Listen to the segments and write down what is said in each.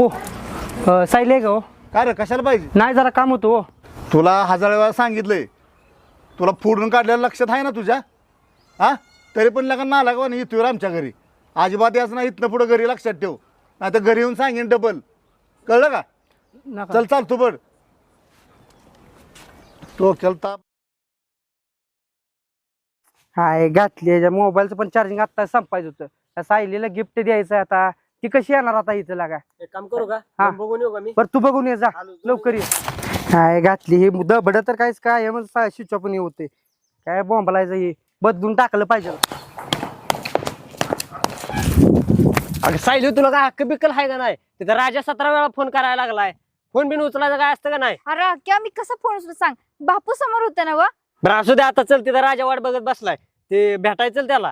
बापू अ, सायली आहे का हो. काय रे कशाला पाहिजे? नाही जरा काम होतं हो. तुला हजार वेळा सांगितलंय. तुला फोडून काढलेलं लक्षात आहे ना तुझ्या? हा? तरी पण लगा ना लागा नाही? येतोय आमच्या घरी. अजिबात याच ना इथनं पुढं घरी लक्षात ठेव. नाही तर घरी येऊन सांगेन डबल कळलं का? नका. चल चाल तू बड तो चलता हाय घातली मोबाईलचं पण चार्जिंग आता संपायचं होतं. त्या सायलीला गिफ्ट द्यायचं आहे आता. ती कशी येणार आता इथं लागा? एक काम करू का? हा. बघून येऊ का मी? बरं तू बघून ये जा. लवकर ये. हाय घातली. हे दबड तर काहीच काय मग स्विच पण होते. काय बॉम्बलायचं हे? बदलून टाकलं पाहिजे. अगं सायली तुला काय हक्क बिक्कल आहे का नाही? तिथं राजा सतरा वेळा फोन करायला लागलाय. फोन बिन उचलायचं काय असतं का नाही? अरे क्या मी कसं फोन उचलू? सांग. बापू समोर होता ना व? बरं असू दे आता चल तिथं राजा वाट बघत बसलाय. ते भेटायचं त्याला.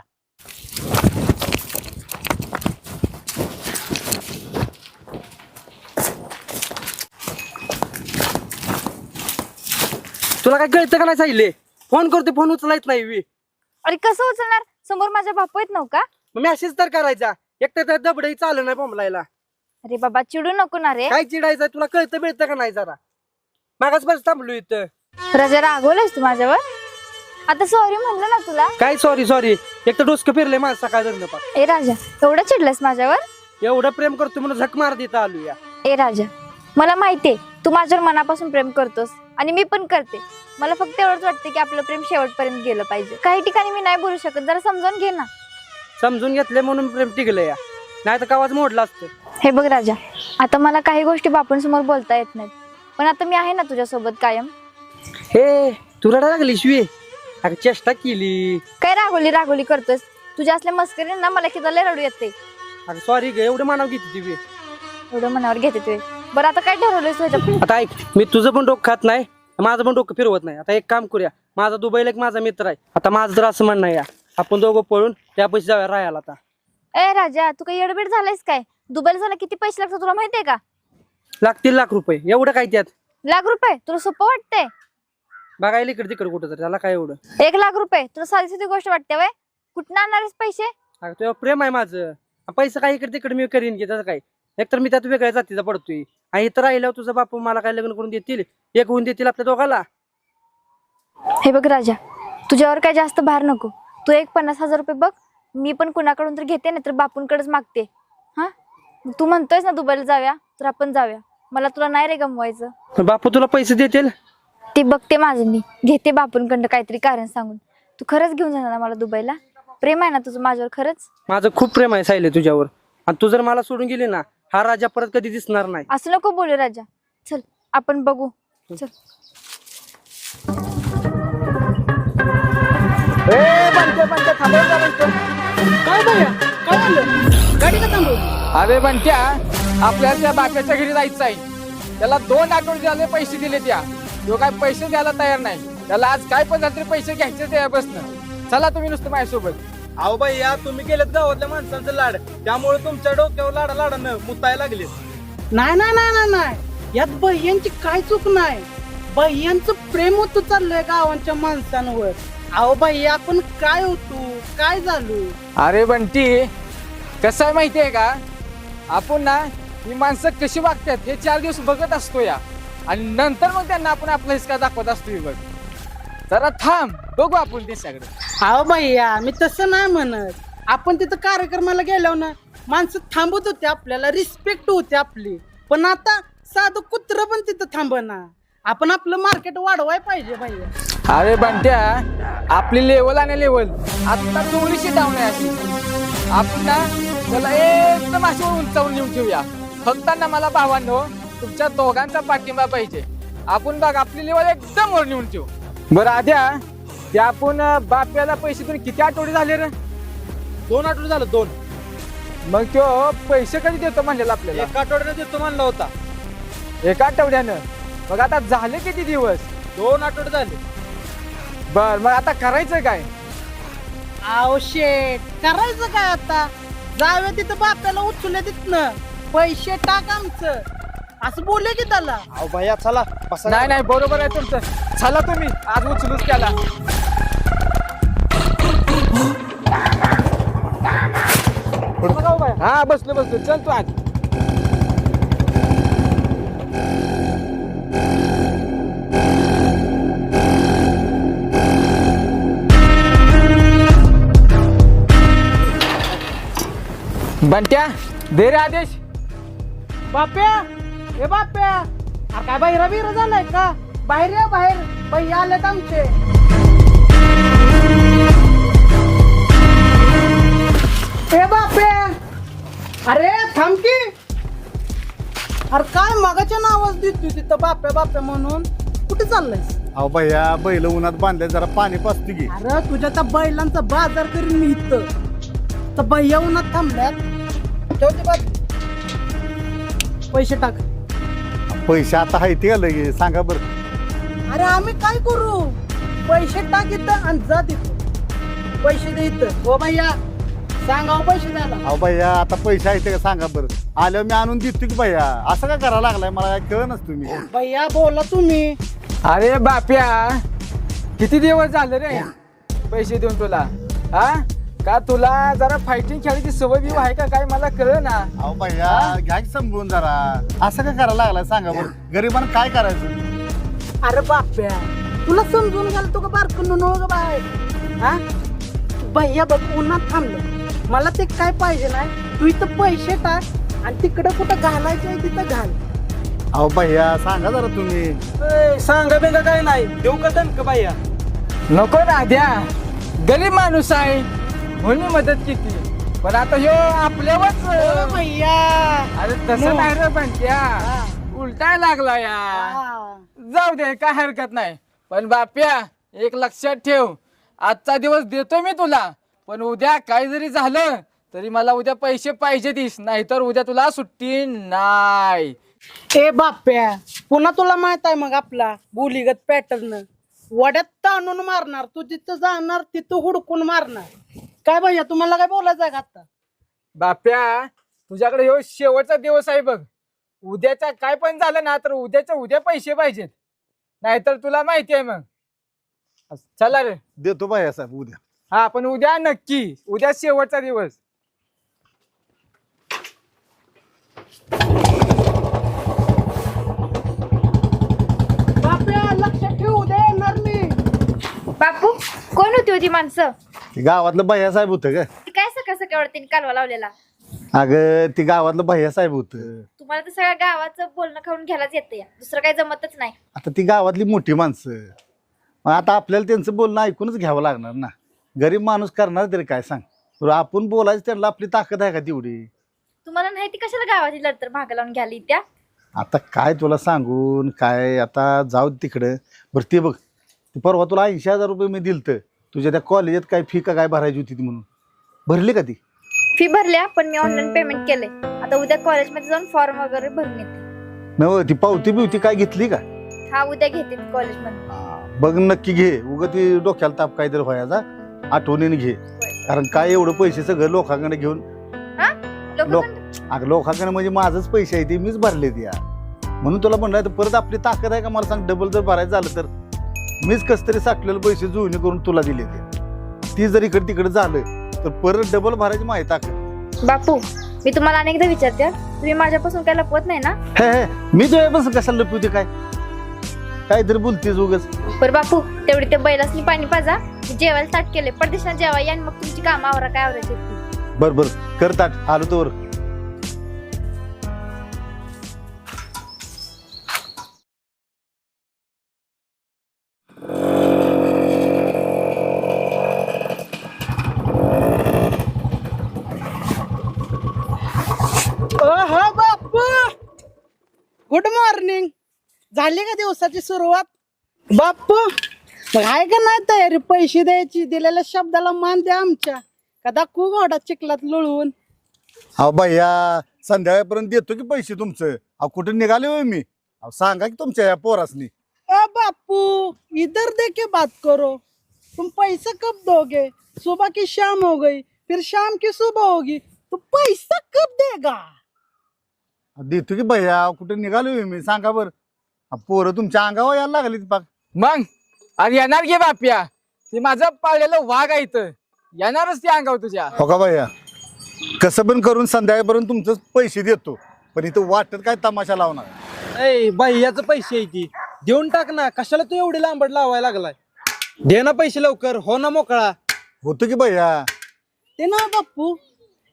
तुला काय कळतं का नाही फोन करते फोन उचलायच नाही अरे कसं उचलणार? समोर माझ्या बापू आहेत नव्ह का? मग मेसेज तर करायचा. एक तर दबडही चालू नाही बॉम्बलायला अरे बाबा चिडू नको ना रे. काय चिडायचं तुला कळतं बिळतं का नाही जरा? मागाच बस थांबलो इथं. राजा रागवलायस तू माझ्यावर. आता सॉरी म्हणलं ना तुला. काय सॉरी सॉरी एक तर डोसकं फिरलंय माझं सकाळ धरणं ए राजा एवढं चिडलंस माझ्यावर? एवढं प्रेम करतो म्हणून झक मार देता आलो या ए राजा मला माहितीये तू माझ्यावर मनापासून प्रेम करतोस. आणि मी पण करते. मला फक्त एवढंच वाटतं की आपलं प्रेम शेवटपर्यंत गेलं पाहिजे. काही ठिकाणी मी नाही बोलू शकत. जरा समजावून घे ना. समजून घेतले म्हणून प्रेम टिकलं या. नाही तर कावाच मोडला असतं. हे बघ राजा आता मला काही गोष्टी बापूंसमोर बोलता येत नाहीत. पण आता मी आहे ना तुझ्यासोबत कायम? हे तू रडा लागली शिवी अगं चेष्टा केली. काय रागोली रागोली करतोस? तुझ्या असल्या मस्करी ना मला किती लय रडू येते अगं सॉरी ग एवढं मानाव घेते ती एवढं मनावर घेते तू बरं आता काय ठरवलंयस आता ऐक मी तुझं पण डोकं खात नाही माझं पण डोकं फिरवत नाही. आता एक काम करूया माझा दुबईला एक माझा मित्र आहे. आता माझं तर असं म्हणणं आहे या आपण दोघं पळून त्या पैसे जाऊया राहायला आता. ए राजा तू काही येडबीड झालायस काय? दुबईला जायला किती पैसे लागतात तुला माहितीये का? लागतील लाख रुपये एवढं काय त्यात? लाख रुपये तुला सोपं वाटतंय? बघायला इकडे तिकडे कुठं तरी त्याला काय एवढं? एक लाख रुपये तुला साधी साधी गोष्ट वाटते वय? कुठं आणणारेस पैसे? अगं तुझ्यावर प्रेम आहे माझं. पैसे काय इकडे तिकडे मी करीन की त्याचं काय? एकतर मी त्यात वेगळ्या जातीचा पडतोय. आणि इथं राहिल्यावर तुझा बापू मला काय लग्न करून देतील? एक होऊन देतील आपल्या दोघाला? हे बघ राजा तुझ्यावर काय जास्त भार नको. तू एक पन्नास हजार रुपये बघ मी पण कुणाकडून तर घेते नाही तर बापूंकडेच मागते. हा? तू म्हणतोयस ना दुबईला जाऊया तर आपण जाऊया. मला तुला नाही रे गमवायचं. बापू तुला पैसे देतील? ते बघते माझं मी. घेते बापूंकडं काहीतरी कारण सांगून. तू खरंच घेऊन जाणार ना मला दुबईला? प्रेम आहे ना तुझं माझ्यावर खरंच? माझं खूप प्रेम आहे सायले तुझ्यावर. आणि तू जर मला सोडून गेली ना हा राजा परत कधी दिसणार नाही. असं नको बोलू राजा. चल आपण बघू. चल. काय भैया काय झालं? गाडी का थांबवली? अरे बंट्या आपल्याला त्या बाप्याच्या घरी जायचं आहे. त्याला दोन आठवडे झाले पैसे दिले त्या. तो काय पैसे द्यायला तयार नाही. त्याला आज काय पण झालं तरी पैसे घ्यायचे त्यापासून चला तुम्ही नुसतं माझ्यासोबत. अहो भैया तुम्ही गेलेत गावातल्या माणसांचं लाड. त्यामुळे तुमच्या डोक्यावर लाडा लाडानं मुतायला लागले नाही नाही नाही नाही नाही. यात बह्यांची काय चूक नाही. बह्यांचं प्रेम होतं चाललंय गावांच्या माणसांवर. अहो भैया आपण काय होतो? काय झालो? अरे बंटी कसं आहे माहितीये का? आपण ना ही माणसं कशी वागतात हे चार दिवस बघत असतो या. आणि नंतर मग त्यांना आपण आपला हिसका दाखवत असतो हे बघ. जरा थांब बघू आपण त्याच्याकडे अहो भैया मी तसं नाही म्हणत. आपण तिथं कार्यक्रमाला गेलो ना माणसं थांबत होते आपल्याला रिस्पेक्ट होते आपली. पण आता साधं कुत्र पण तिथं थांबना. आपण आपलं मार्केट वाढवाय पाहिजे भैया. अरे बंट्या आपली लेवल आणि लेवल आता थोडीशी डाऊन आहे अशी आपण ना त्याला एकदम अशी उंचावून नेऊन ठेवूया. फक्त ना मला भावांनो तुमच्या दोघांचा पाठिंबा पाहिजे. आपण बघ आपली लेवल एकदम वर नेऊन ठेवू. बरं आद्या ते आपण बाप्याला पैसे देऊन किती आठवडे झाले रे? दोन आठवडे झालं दोन. मग तो पैसे कधी देतो म्हणलेला आपल्याला? एका आठवड्याने देतो म्हणला होता. एका आठवड्यानं? मग आता झाले किती दिवस? दोन आठवडे झाले. बर मग आता करायचं काय? अहो शेट करायचं काय आता? जाऊया तिथं बाप्याला उचलूया तिथनं. पैसे टाक आमचं. असं बोलले की त्याला? अहो भैया चला बसा. नाही नाही बरोबर आहे तुमचं. चला तुम्ही आज उचलूच केला हो हा बसलो बसलो. चल तू आज. बंट्या दे रे आदेश. बाप्या हे बाप्या अरे काय बाहेर बिर झालाय का? बाहेर या बाहेर बाई आलेत आमचे हे बाप्या अरे थांब की. अरे काय मगाच्या नावाच देतोय तिथं बाप्या बाप्या म्हणून? कुठे चाललंय अहो भैया बैल उन्हात बांधले जरा पाणी पाचते की. अरे तुझ्या त्या बैलांचा बाजार करीन मी इथं. तर भैया उन्हात थांबल्यात. ठेवते बघ पैसे टाक. पैसे आता आहे ते लगे सांगा बरं. अरे आम्ही काय करू? पैसे टाक इथं आणि जा तिथं. पैसे दे इथं. हो भैया सांगा हो पैसे द्यायला. अहो भैया आता पैसे आहेत का सांगा बरं. आल्यावर मी आणून देतो की भैया. असं का करायला लागलाय? मला काय कळनच तुम्ही. भैया बोला तुम्ही. अरे बाप्या किती दिवस झाले रे? पैसे देऊन तुला. हा? का तुला जरा फायटिंग खेळायची सवय बिव आहे का? काय मला कळ ना अहो भैया घ्या की समजून जरा. असं का करायला लागलाय? सांगा बरं. गरिबांना काय करायचं? अरे बाप्या तुला समजून गेलं तू का बारकून नो ग बाय? हा? भैया बघ उन्हात थांबले. मला ते काय पाहिजे नाही? तू इथं पैसे टाक आणि तिकडं कुठं घालायचं आहे तिथं घाल. अहो भैया सांगा जरा तुम्ही. ए, सांगा बेंगा काय नाही. देऊ का दणक बाया? नको ना द्या. गरीब माणूस आहे. म्हणून मी मदत केली? पण आता ह्यो आपल्यावरच. भैया. अरे तसं नाही रे बंट्या उलटाय लागला या. जाऊ दे काय हरकत नाही. पण बाप्या एक लक्षात ठेव. आजचा दिवस देतो मी तुला. पण उद्या काय जरी झालं तरी मला उद्या पैसे पाहिजे तीस नाहीतर उद्या तुला सुट्टी नाही. ए बाप्या पुन्हा तुला माहीत आहे मग आपला बोलीगत पॅटर्न. वड्यात ताणून मारणार तू जिथं जाणार तिथं हुडकून मारणार. काय भैया तुम्हाला काय बोलायचं आहे का आता बाप्या तुझ्याकडे ह्यो शेवटचा दिवस आहे बघ. उद्याचा काय पण झालं ना तर उद्याच्या उद्या पैसे पाहिजेत. नाहीतर तुला माहिती आहे मग. चला रे. देतो भैया साहेब उद्या. हा पण उद्या नक्की उद्या शेवटचा दिवस बाप्या लक्षात ठेवू दे येणार मी बापू कोण होती होती माणसं? ते गावातलं भैया साहेब होतं का ती काय सकाळ सकाळ तिने कालवा लावलेला? अगं ती गावातलं भैया साहेब होतं. तुम्हाला तर सगळ्या गावाचं बोलणं खाऊन घ्यायलाच येतं दुसरं काही जमतच नाही. आता ती गावातली मोठी माणसं. मग आता आपल्याला त्यांचं बोलणं ऐकूनच घ्यावं लागणार ना. गरीब माणूस करणार तरी काय सांग. आपण बोलायचं त्यांना आपली ताकद आहे का तेवढी? तुम्हाला नाही ती कशाला गावाची लढतर भाग लावून घ्यायला त्या आता काय तुला सांगून काय आता जाऊ दे तिकडं. बरं ते बघ. ते परवा तुला ऐंशी हजार रुपये मी दिलतं. तुझ्या त्या कॉलेजात काय फी का काय भरायची होती ती म्हणून? भरली का ती? फी भरल्या पण मी ऑनलाईन पेमेंट केलंय. आता उद्या कॉलेजमध्ये जाऊन फॉर्म वगैरे भरून येते. नव ती पावती बिवती काय घेतली का? हा उद्या घेते मी कॉलेजमध्ये बघ नक्की घे. उग ती डोक्याला ताप काहीतरी व्हायचा. आठवणीने घे. कारण काय एवढं पैसे सगळं लोकांकडे घेऊन लोक लोक- अगं लोकांकडे म्हणजे माझंच पैसे आहे ते मीच भरले या म्हणून तुला म्हणलं परत आपली ताकद आहे का? मला सांग डबल जर भरायचं झालं तर. मीच कस तरी साठलेले पैसे जुळणी करून तुला दिले ते. ती जर इकडे तिकडे झालं तर परत डबल भरायची माहिती ताकद. बापू मी तुम्हाला अनेकदा विचारते. तुम्ही माझ्यापासून काय लपवत नाही ना? हे हे मी तुझ्यापासून कशाला लपवते काय? काहीतरी बोलतेस उगच. बरं बापू तेवढी त्या बैलासनी पाणी पाजा. मी जेवायला ताट केले परदेशात जेवा या आणि मग तुमची कामं आवरा काय आवरायची ती. बर बर करतात आलो तोवर. गुड मॉर्निंग झाली का दिवसाची सुरुवात? बापू मग आहे का नाही तयारी? पैसे द्यायची दिलेल्या शब्दाला मान द्या आमच्या. का दाखवू घोडा चिखलात लुळवून? अहो भैया संध्याकाळपर्यंत देतो की पैसे तुमचं? अहो कुठे निघाले होय मी? अहो सांगा की तुमच्या या पोरासनी. ए बापू इधर दे के बात करो. तुम पैसा कब दोगे? सुबह की शाम हो गई फिर शाम की सुबह होगी तो पैसा कब देगा? देतो की भैया कुठे निघालो मी? सांगा बरं. पोरं तुमच्या अंगावर यायला लागली पाक मग? अरे येणार घे बाप्या? ते माझं पाळलेलं वाघ आहे इथं. येणारच ते अंगावर तुझ्या. हो का भैया कसं पण करून संध्याकाळपर्यंत तुमचं पैसे देतो. पण इथं वाटत काय तमाशा लावणार? ए बाह्याचं पैसे आहे की. देऊन टाक ना. कशाला तू एवढी लांबड लावायला लागलाय? दे ना पैसे लवकर. हो ना मोकळा. होतो की भैया ते ना बापू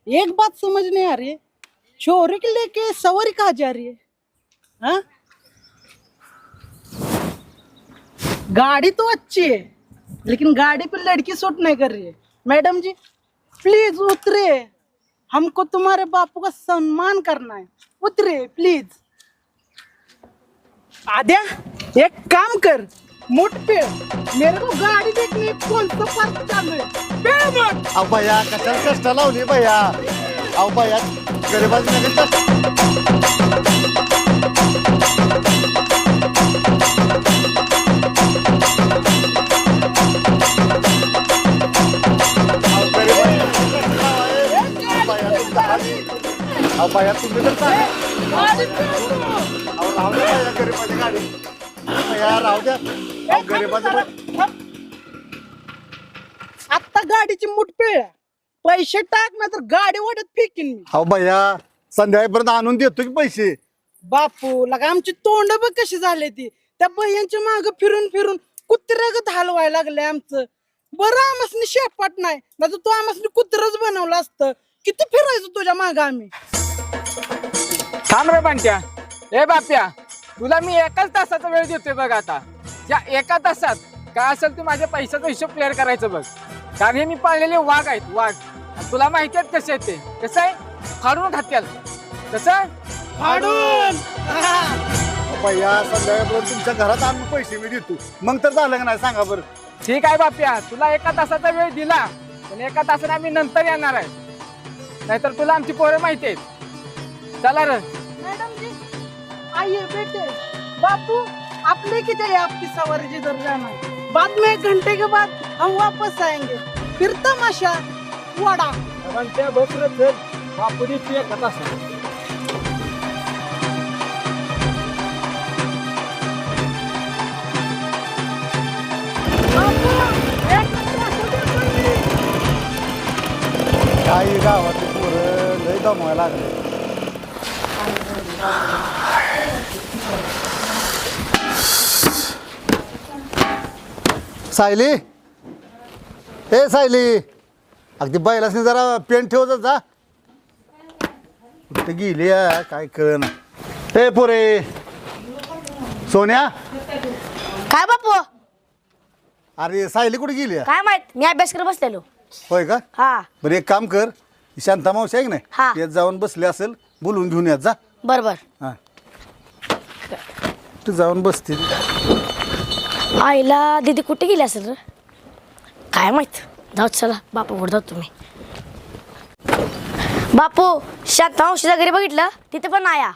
एक बात समझ नहीं आ रही है चोरी के लेके सवारी कहा जा रही है? हाँ? गाड़ी तो अच्छी है, लेकिन गाड़ी पे लड़की सूट नहीं कर रही है। मैडम जी प्लीज़ उतरे हमको तुम्हारे बापू का सम्मान करना है। उतरे प्लीज़ आद्या, एक काम कर। मुठ पे, मेरे को गाड़ी देखनी कौन सा पार्क चालू है? पे मत अहो भैया कशाला कष्ट लावली भैया। अहो नका कष्ट अहो, भैया, तुम्ही तर उतरो. अहो, राहू द्या भैया, गरिबाची गाडी भैया राहू द्या. अहो, गरिबाचं पण- थांब. आता गाडीची मुठ पिळ पैसे टाक ना तर गाडी वाटत फेकीन मी. अहो भैया संध्याकाळपर्यंत आणून देतो की पैसे? बापू लगा आमची तोंड बघ कशी झाले ती. त्या बह्यांच्या माग फिरून फिरून कुत्र्यागत हलवायला लागले आमचं. बरं आमसनी शेपाट नाही नाही तर तू आमसनी कुत्रच बनवलं असतं. किती फिरायचं तुझ्या माग आम्ही? थांब रे बंट्या. ए बाप्या तुला मी एकाच तासाचा वेळ देतोय बघ आता. या एका तासात काय असेल ते माझ्या पैशाचा हिशोब क्लिअर करायचं बघ. कारण हे मी पाळलेले वाघ आहेत वाघ. आणि तुला माहिती आहेत कसे आहेत ते? कसं आहे? फाडून खात्याल कसं फाडून! हा. भैया संध्याकाळपर्यंत तुमच्या घरात आणून पैसे मी देतो. मग तर झालं का नाही? सांगा बरं. ठीक आहे बाप्या. तुला एका तासाचा वेळ दिला. पण एका तासाने आम्ही नंतर येणार आहे. नाहीतर तुला आमची पोरं माहिती आहेत. चला रे. मैडम जी आइए बेटे बापू आप लेके जाइए आपकी सवारी जिधर जाना है बाद में एक घंटे के बाद हम वापस आएंगे. फिर तमाशा. वड़ा. बंट्या बस रे चल बापू तू एका तासात काही गावातली पोरं लय दमवायला लागले. सायली. ए सायली. अगदी बैलासनी जरा पेन ठेवत जा. कुठे गेली या, काय कळ ना ए पोरे. सोन्या? काय बापू? अरे सायली कुठे गेली? काय माहीत? मी अभ्यास करत बसलेलो. होय का? हा. बरं एक काम कर. शांता मावशी आहे की हा. नाही यात जाऊन बसली असेल बोलवून घेऊन येत जा. बर बर हा. तू जाऊन बसतील आईला दीदी कुठे गेली असेल रे? काय माहीत? जाऊ चला. बापू जाऊ तुम्ही. बापू शांता औषधा घरी बघितलं? तिथे पण हा.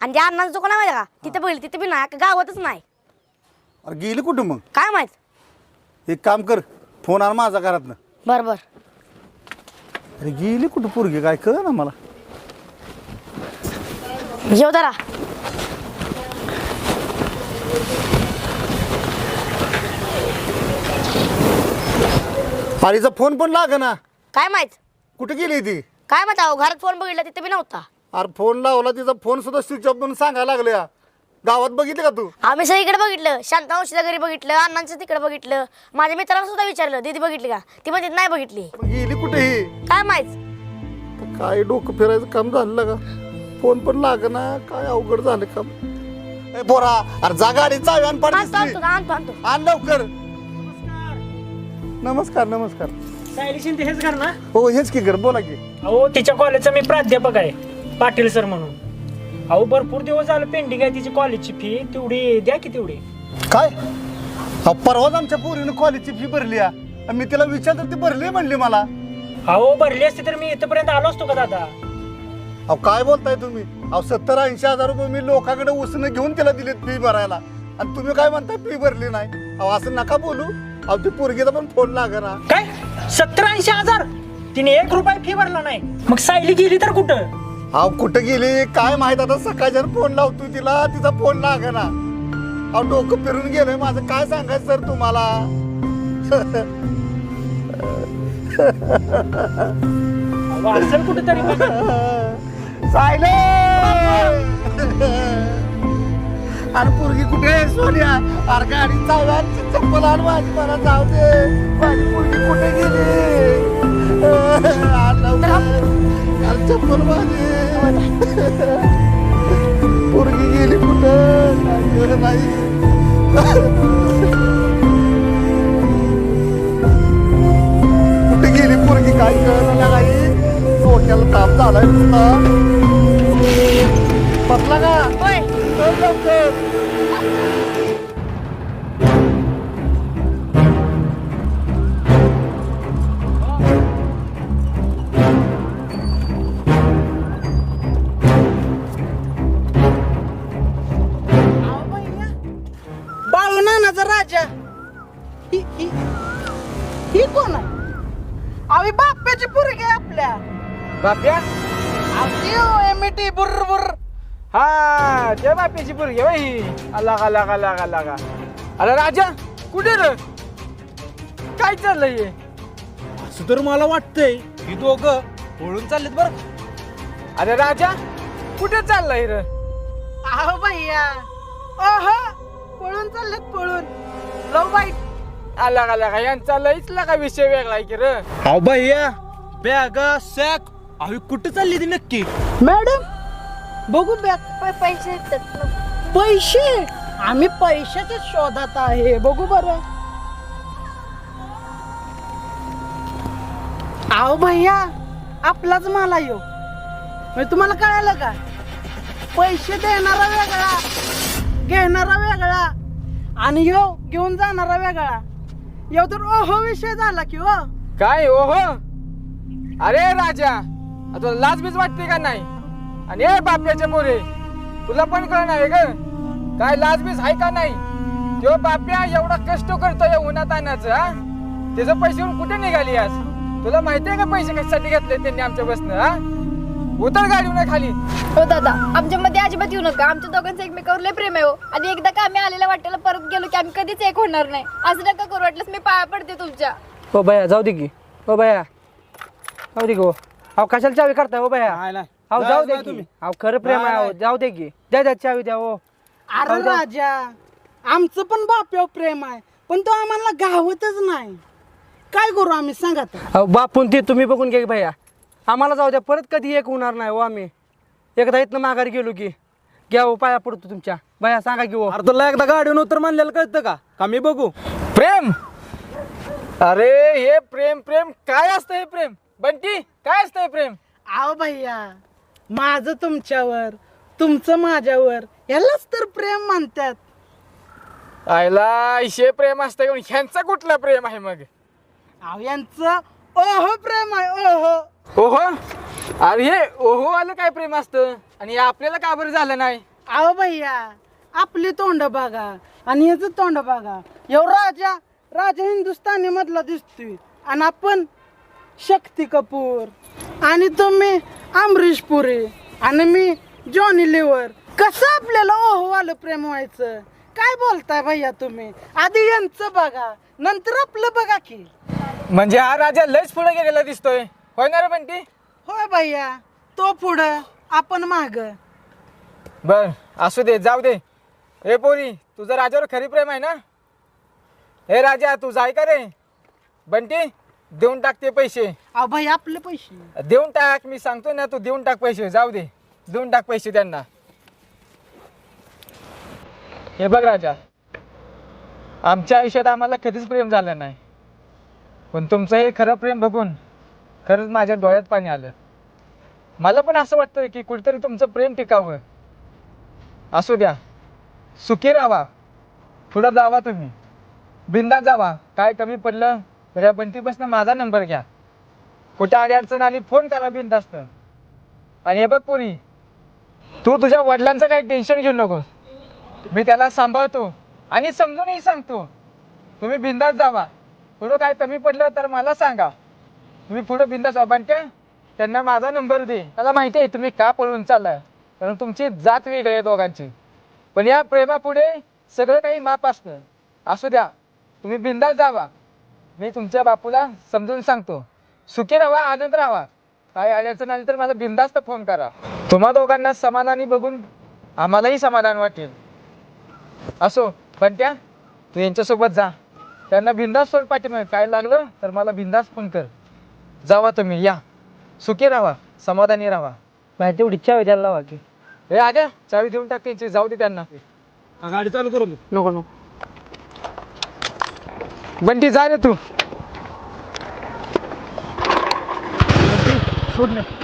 आणि त्या अण्णाचं दुकान आहे माहिती का? तिथे बघितलं तिथे पण नाही का गावातच नाही. अरे गेली कुठं मग? काय माहीत? एक काम कर फोन आण माझा घरातनं. बर बर. अरे गेली कुठं पोरगी? काय कळ ना मला? येऊ जरा. अरेचा फोन पण लाग ना काय माहीत? कुठे गेली ती? काय माहीत अहो घरात फोन बघितला तिथे बी नव्हता. अरे फोन लावला तिचा फोन सुद्धा स्विच ऑफ म्हणून सांगायला लागल्या. गावात बघितले का तू? आम्ही सगळीकडे बघितलं. शांता औषधा घरी बघितलं अण्णांचं तिकडे बघितलं. माझ्या मित्रांना सुद्धा विचारलं दीदी बघितली का? ती म्हणजे नाही बघितली. मग गेली कुठेही? काय माहीत? काय डोकं फिरायचं काम झालं का? फोन पण लाग ना काय अवघड झालं काम. ए पोरा अरे जा गाडी चावी आण आणतो. आणतो आणतो आणतो. आण लवकर. नमस्कार नमस्कार. सायली शिंदे हेच घर ना? हो हेच की कर बोला की. अहो तिच्या कॉलेजचा मी प्राध्यापक आहे पाटील सर म्हणून. अहो भरपूर दिवस झालं पेंडिंग आहे तिची कॉलेजची फी तेवढी द्या की तेवढी? काय? अहो, परवाच आमच्या पोरीनं कॉलेजची फी भरली. आणि मी तिला विचारलं ती भरली म्हणली मला. अहो भरली असते तर मी इथपर्यंत आलो असतो का दादा? अहो काय बोलताय तुम्ही? अहो सत्तर ऐंशी हजार रुपये मी लोकांकडे उसने घेऊन तिला दिलेत फी भरायला. आणि तुम्ही काय म्हणताय फी भरली नाही? अहो असं नका बोलू. ती पोरगीचा पण फोन लागना काय? सत्तर ऐंशी हजार? तिने एक रुपया फी भरला नाही. मग सायली गेली तर कुठं? अहो कुठं गेली? काय माहीत आता? सकाळच्या फोन लावतो तिला तिचा फोन लागना. अहो डोकं फिरून गेलंय माझं. काय सांगायचं सर तुम्हाला? अहो, असेल कुठेतरी. बघा. सायले अरे पोरगी कुठे आहे? सोन्या. अरे गाडी चालवा चप्पल आण माझी. मला जाऊ दे. माझी पोरगी कुठे गेली. चप्पल माझी. पोरगी गेली कुठं? नाही. बुर्र बुर्र हा ते बाप्याची पोरगी होय ही आला का लागा लागा लागा अरे राजा कुठे रे? काय चाललंय हे? असं तर मला वाटतंय ही दोघं पळून चाललेत बरं. अरे राजा कुठे चाललंय रे? आहो भैया. ओहो पळून चाललेत पळून. लव बाईट आला का लागा यांचा लईच लागा विषय वेगळा आहे की रे. अहो भैया बॅगा सॅक अहो कुठे चालली ती नक्की? मॅडम बघू बॅग. प- पैसे. पैसे? आम्ही पैशाच्या शोधात आहे. बघू बरं. आहो भैया आपलाच मला यो म्हणजे तुम्हाला कळालं का? पैसे देणारा वेगळा घेणारा वेगळा आणि यो घेऊन जाणारा वेगळा. यो तर ओहो विषय झाला की हो. काय ओ हो अरे राजा तुला लाज बीज वाटते का नाही? आणि ए बाप्याच्या मोरे तुला पण कळणार आहे ग. काय लाज बीज आहे का नाही? तो बाप्या एवढा कष्ट करतो या उन्हात आणायचं हा? त्याचं पैसे येऊन कुठे निघाली आज? तुला माहिती आहे का पैसे कशासाठी घेतले त्यांनी आमच्या बसनं हा? उतर गाडीवर खाली. हो दादा आमच्यामध्ये अजिबात येऊ नका. आमच्या दोघांचं एकमेकावर लय प्रेम आहे हो. आणि एकदा का आम्ही आलेल्या वाटेला परत गेलो की आम्ही कधीच एक होणार नाही. असं नका करू. वाटलंच मी पाया पडते तुमच्या. हो भया जाऊ दे की. हो भया. जाऊ दे की हो. अहो कशाला चावी करताय हो भया नाही नाही. अहो जाऊ जायचं दे नाही की. तुम्ही. अहो खरं प्रेम आहे अहो जाऊ दे की. द्या द्या चावी द्या हो. अरे राजा आमचं पण बाप्यावर प्रेम आहे पण तो आम्हाला गावतच नाही. काय करू आम्ही? सांगा तर. अहो बापून ते तुम्ही बघून घ्या की भैया. आम्हाला जाऊ द्या परत कधी एक होणार नाही हो आम्ही. एकदा इथनं माघारी गेलो की. घ्या हो पाया पडतो तुमच्या. भैया सांगा की हो. अरे तुला एकदा गाडीवर उतर म्हणलेलं कळतं का? का मी बघू? प्रेम! अरे हे प्रेम प्रेम. काय असतं हे प्रेम? बंटी काय असतं हे प्रेम? आहो भैया माझं तुमच्यावर तुमचं माझ्यावर यालाच तर प्रेम म्हणतात. आयला शे प्रेम असतं का? ह्यांचं कुठलं प्रेम आहे मग? अहो यांचं ओहो प्रेम आहे ओहो. ओहो? अरे हे ओहो आलं काय प्रेम असतं? आणि हे आपल्याला का बरं झालं नाही? आहो भैया आपली तोंड बघा आणि याचं तोंड बघा. एव राजा राजा हिंदुस्थानी मधला दिसतोय. आणि आपण शक्ती कपूर. आणि तुम्ही अमरीश पुरी. आणि मी जॉनी लिव्हर. कसं आपल्याला ओहो आलं प्रेम व्हायचं? काय बोलताय भैया तुम्ही? आधी यांचं बघा. नंतर आपलं बघा की. म्हणजे हा राजा लयच पुढे गेलेला दिसतोय. होय ना रे बंटी? होय भैया. तो पुढं आपण माग. बर असू दे जाऊ दे. ए पोरी तुझं राजावर खरी प्रेम आहे ना? हे राजा तू जाय का रे? बंटी? देऊन टाक ते पैसे. अहो आपले पैसे. देऊन टाक मी सांगतो ना तू देऊन टाक पैसे जाऊ दे. देऊन टाक पैसे त्यांना. हे बघ राजा आमच्या आयुष्यात आम्हाला कधीच प्रेम झालं नाही. पण तुमचं हे खरं प्रेम बघून खरंच माझ्या डोळ्यात पाणी आलं. मला पण असं वाटतं की कुठेतरी तुमचं प्रेम टिकावं. असू द्या. सुखी राहा. पुढं जावा तुम्ही. बिंदात जावा. काय कमी पडलं तर या बंटीपासून माझा नंबर घ्या. कुठे आडी अडचण आली फोन करा बिनधास्त. आणि हे बघ पुरी तू तुझ्या वडिलांचं काही टेन्शन घेऊ नको मी त्याला सांभाळतो आणि समजूनही सांगतो. तुम्ही बिंदास जावा. पुढं काय कमी पडलं तर मला सांगा. तुम्ही पुढं बिंदास जावा. बंट्या त्यांना माझा नंबर दे. मला माहिती आहे तुम्ही का पळून चालला कारण तुमची जात वेगळी आहे दोघांची. पण या प्रेमापुढे सगळं काही माप असतं. असू द्या. तुम्ही बिंदास जावा. मी तुमच्या बापूला समजून सांगतो. सुखी राहा आनंद राहा. काय अडचण आली तर मला बिंदास्त फोन करा. तुम्हा दोघांना समाधानी बघून आम्हालाही समाधान वाटेल. असो पण त्या तू यांच्यासोबत जा. त्यांना बिंदास फोन पाठीमागे काय लागलं तर मला बिंदास फोन कर. जावा तुम्ही या. सुखी राहा समाधानी राहा. बाहेर तेवढी चावी द्यायला लावा की. हे आद्या चावी देऊन टाक त्यांची. जाऊ दे त्यांना. गाडी चालू करून. नको नको. बंटी जा रे तू. सोड ना.